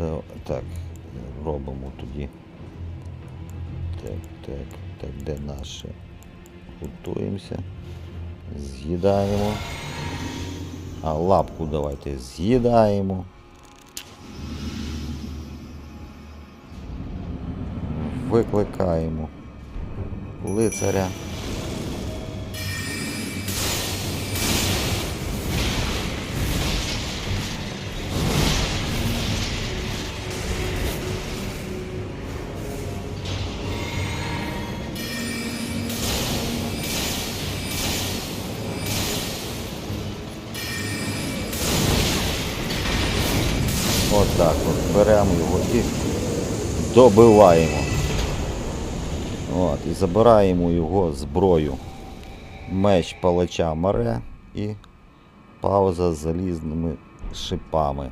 Да, так, робимо тоді. Так, так, так, де наші? Готуємося. З'їдаємо. А лапку давайте з'їдаємо. Викликаємо лицаря. Отак от беремо його і добиваємо. От, і забираємо його зброю. Меч палача Маре і пауза з залізними шипами.